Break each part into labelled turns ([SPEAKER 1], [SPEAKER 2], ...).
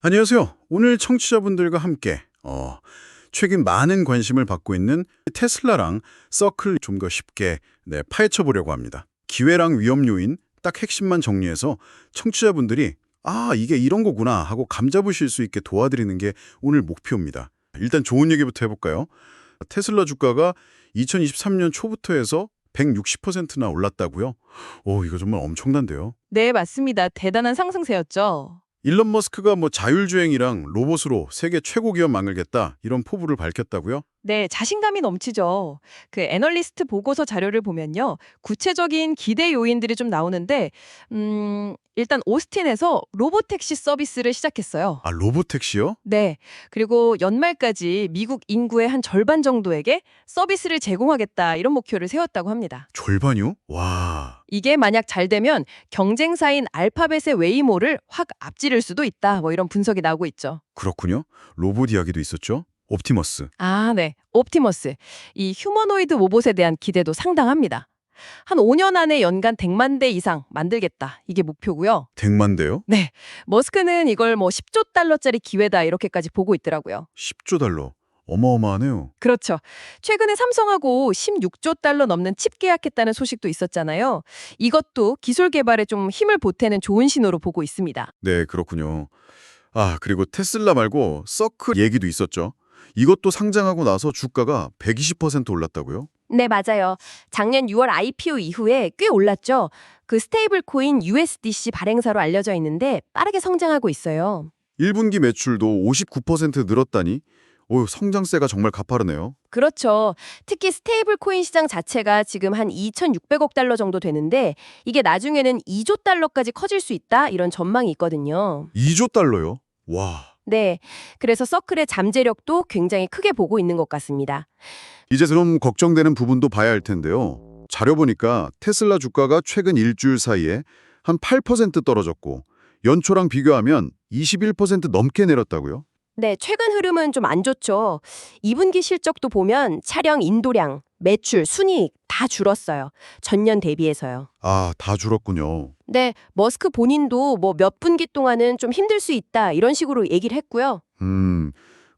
[SPEAKER 1] 안녕하세요. 오늘 청취자분들과 함께 어, 최근 많은 관심을 받고 있는 테슬라랑 서클 좀 더 쉽게 네, 파헤쳐 보려고 합니다. 기회랑 위험 요인 딱 핵심만 정리해서 청취자분들이 아 이게 이런 거구나 하고 감잡으실 수 있게 도와드리는 게 오늘 목표입니다. 일단 좋은 얘기부터 해볼까요? 테슬라 주가가 2023년 초부터 해서 160%나 올랐다고요? 오 이거 정말 엄청난데요.
[SPEAKER 2] 네, 맞습니다. 대단한 상승세였죠.
[SPEAKER 1] 일론 머스크가 뭐 자율주행이랑 로봇으로 세계 최고 기업 만들겠다 이런 포부를 밝혔다고요?
[SPEAKER 2] 네, 자신감이 넘치죠. 그 애널리스트 보고서 자료를 보면요. 구체적인 기대 요인들이 좀 나오는데 음, 일단 오스틴에서 로보택시 서비스를 시작했어요.
[SPEAKER 1] 아 로봇택시요?
[SPEAKER 2] 네. 그리고 연말까지 미국 인구의 한 절반 정도에게 서비스를 제공하겠다 이런 목표를 세웠다고 합니다.
[SPEAKER 1] 절반이요? 와
[SPEAKER 2] 이게 만약 잘 되면 경쟁사인 알파벳의 웨이모를 확 앞지를 수도 있다. 뭐 이런 분석이 나오고 있죠.
[SPEAKER 1] 그렇군요. 로봇 이야기도 있었죠? 옵티머스.
[SPEAKER 2] 아, 네. 옵티머스. 이 휴머노이드 로봇에 대한 기대도 상당합니다. 한 5년 안에 연간 100만 대 이상 만들겠다. 이게 목표고요.
[SPEAKER 1] 100만 대요?
[SPEAKER 2] 네. 머스크는 이걸 뭐 10조 달러짜리 기회다 이렇게까지 보고 있더라고요.
[SPEAKER 1] 10조 달러. 어마어마하네요.
[SPEAKER 2] 그렇죠. 최근에 삼성하고 16조 달러 넘는 칩 계약했다는 소식도 있었잖아요. 이것도 기술 개발에 좀 힘을 보태는 좋은 신호로 보고 있습니다.
[SPEAKER 1] 네, 그렇군요. 아, 그리고 테슬라 말고 서클 얘기도 있었죠. 이것도 상장하고 나서 주가가 120% 올랐다고요?
[SPEAKER 2] 네, 맞아요. 작년 6월 IPO 이후에 꽤 올랐죠. 그 스테이블 코인 USDC 발행사로 알려져 있는데 빠르게 성장하고 있어요.
[SPEAKER 1] 1분기 매출도 59% 늘었다니. 오, 성장세가 정말 가파르네요.
[SPEAKER 2] 그렇죠. 특히 스테이블 코인 시장 자체가 지금 한 2,600억 달러 정도 되는데 이게 나중에는 2조 달러까지 커질 수 있다 이런 전망이 있거든요.
[SPEAKER 1] 2조 달러요? 와.
[SPEAKER 2] 네. 그래서 서클의 잠재력도 굉장히 크게 보고 있는 것 같습니다.
[SPEAKER 1] 이제 좀 걱정되는 부분도 봐야 할 텐데요. 자료 보니까 테슬라 주가가 최근 일주일 사이에 한 8% 떨어졌고 연초랑 비교하면 21% 넘게 내렸다고요?
[SPEAKER 2] 네, 최근 흐름은 좀 안 좋죠. 2분기 실적도 보면 차량 인도량, 매출, 순이익 다 줄었어요. 전년 대비해서요.
[SPEAKER 1] 아, 다 줄었군요.
[SPEAKER 2] 네, 머스크 본인도 뭐 몇 분기 동안은 좀 힘들 수 있다 이런 식으로 얘기를 했고요.
[SPEAKER 1] 음,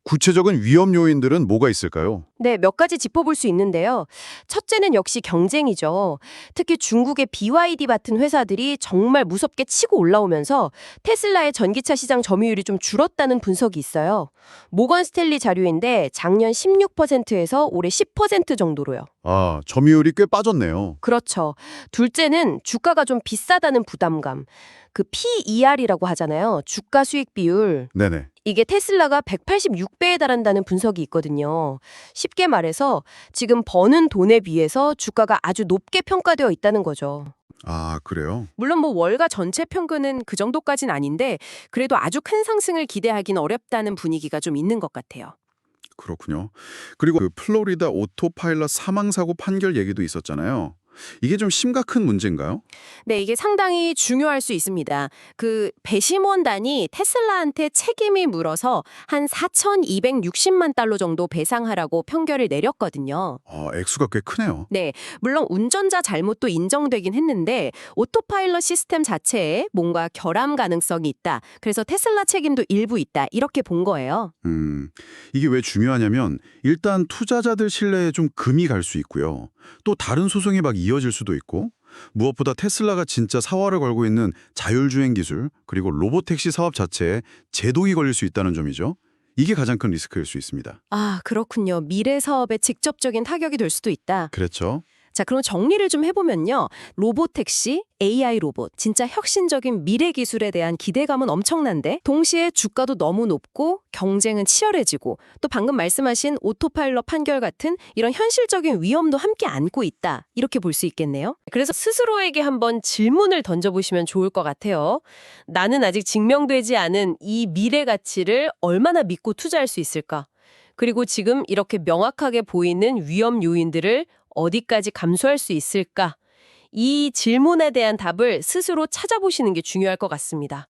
[SPEAKER 1] 구체적인 위험 요인들은 뭐가 있을까요?
[SPEAKER 2] 네, 몇 가지 짚어볼 수 있는데요. 첫째는 역시 경쟁이죠. 특히 중국의 BYD 같은 회사들이 정말 무섭게 치고 올라오면서 테슬라의 전기차 시장 점유율이 좀 줄었다는 분석이 있어요. 모건 스탠리 자료인데 작년 16%에서 올해 10% 정도로요.
[SPEAKER 1] 아, 점유율이 꽤 빠졌네요.
[SPEAKER 2] 그렇죠. 둘째는 주가가 좀 비싸다는 부담감. 그 PER이라고 하잖아요. 주가 수익 비율.
[SPEAKER 1] 네네.
[SPEAKER 2] 이게 테슬라가 186배에 달한다는 분석이 있거든요. 쉽게 말해서 지금 버는 돈에 비해서 주가가 아주 높게 평가되어 있다는 거죠.
[SPEAKER 1] 아, 그래요?
[SPEAKER 2] 물론 뭐 월가 전체 평균은 그 정도까진 아닌데 그래도 아주 큰 상승을 기대하긴 어렵다는 분위기가 좀 있는 것 같아요.
[SPEAKER 1] 그렇군요. 그리고 그 플로리다 오토파일럿 사망사고 판결 얘기도 있었잖아요. 이게 좀 심각한 문제인가요?
[SPEAKER 2] 네, 이게 상당히 중요할 수 있습니다. 그 배심원단이 테슬라한테 책임이 물어서 한 4,260만 달러 정도 배상하라고 판결을 내렸거든요.
[SPEAKER 1] 아, 액수가 꽤 크네요.
[SPEAKER 2] 네, 물론 운전자 잘못도 인정되긴 했는데 오토파일럿 시스템 자체에 뭔가 결함 가능성이 있다. 그래서 테슬라 책임도 일부 있다. 이렇게 본 거예요.
[SPEAKER 1] 음, 이게 왜 중요하냐면 일단 투자자들 신뢰에 좀 금이 갈 수 있고요. 또 다른 소송이 막 이어질 수도 있고 무엇보다 테슬라가 진짜 사활을 걸고 있는 자율주행 기술 그리고 로보택시 사업 자체에 제동이 걸릴 수 있다는 점이죠. 이게 가장 큰 리스크일 수 있습니다.
[SPEAKER 2] 아, 그렇군요. 미래 사업에 직접적인 타격이 될 수도 있다.
[SPEAKER 1] 그렇죠.
[SPEAKER 2] 자, 그럼 정리를 좀 해보면요. 로보택시, AI 로봇, 진짜 혁신적인 미래 기술에 대한 기대감은 엄청난데 동시에 주가도 너무 높고 경쟁은 치열해지고 또 방금 말씀하신 오토파일럿 판결 같은 이런 현실적인 위험도 함께 안고 있다. 이렇게 볼 수 있겠네요. 그래서 스스로에게 한번 질문을 던져보시면 좋을 것 같아요. 나는 아직 증명되지 않은 이 미래 가치를 얼마나 믿고 투자할 수 있을까? 그리고 지금 이렇게 명확하게 보이는 위험 요인들을 어디까지 감수할 수 있을까? 이 질문에 대한 답을 스스로 찾아보시는 게 중요할 것 같습니다.